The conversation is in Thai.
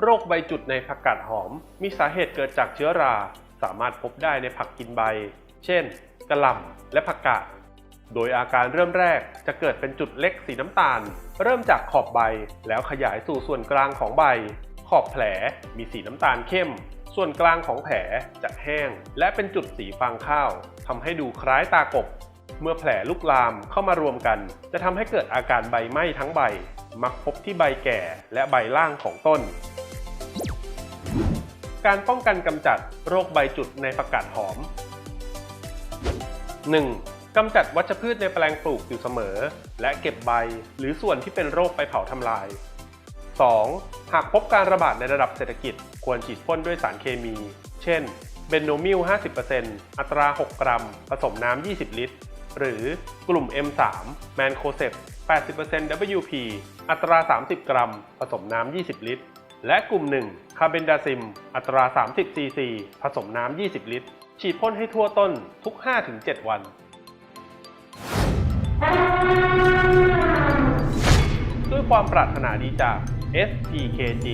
โรคใบจุดในผักกาดหอม มีสาเหตุเกิดจากเชื้อรา สามารถพบได้ในผักกินใบ เช่นกระหล่ำและผักกาด โดยอาการเริ่มแรกจะเกิดเป็นจุดเล็กสีน้ำตาล เริ่มจากขอบใบแล้วขยายสู่ส่วนกลางของใบ ขอบแผลมีสีน้ำตาลเข้ม ส่วนกลางของแผลจะแห้ง และเป็นจุดสีฟางข้าวทำให้ดูคล้ายตากบ เมื่อแผลลุกลามเข้ามารวมกัน จะทำให้เกิดอาการใบไหม้ทั้งใบ มักพบที่ใบแก่และใบล่างของต้น การป้องกันกำจัดโรคใบจุดในผักกาดหอม 1. กำจัดวัชพืชในแปลงปลูกอยู่เสมอ และเก็บใบหรือส่วนที่เป็นโรคไปเผาทำลาย 2. หากพบการระบาดในระดับเศรษฐกิจ ควรฉีดพ่นด้วยสารเคมี เช่น เบนโนมิล 50%อัตรา 6 กรัม ผสมน้ำ 20 ลิตร หรือกลุ่ม M3 แมนโคเซป80% WP อัตรา 30 กรัม ผสมน้ำ 20 ลิตร และกลุ่ม 1 คาเบนดาซิม อัตรา 30 ซีซี ผสมน้ำ 20 ลิตร ฉีดพ่นให้ทั่วต้นทุก 5-7 วัน ด้วยความปรารถนาดีจาก SPKG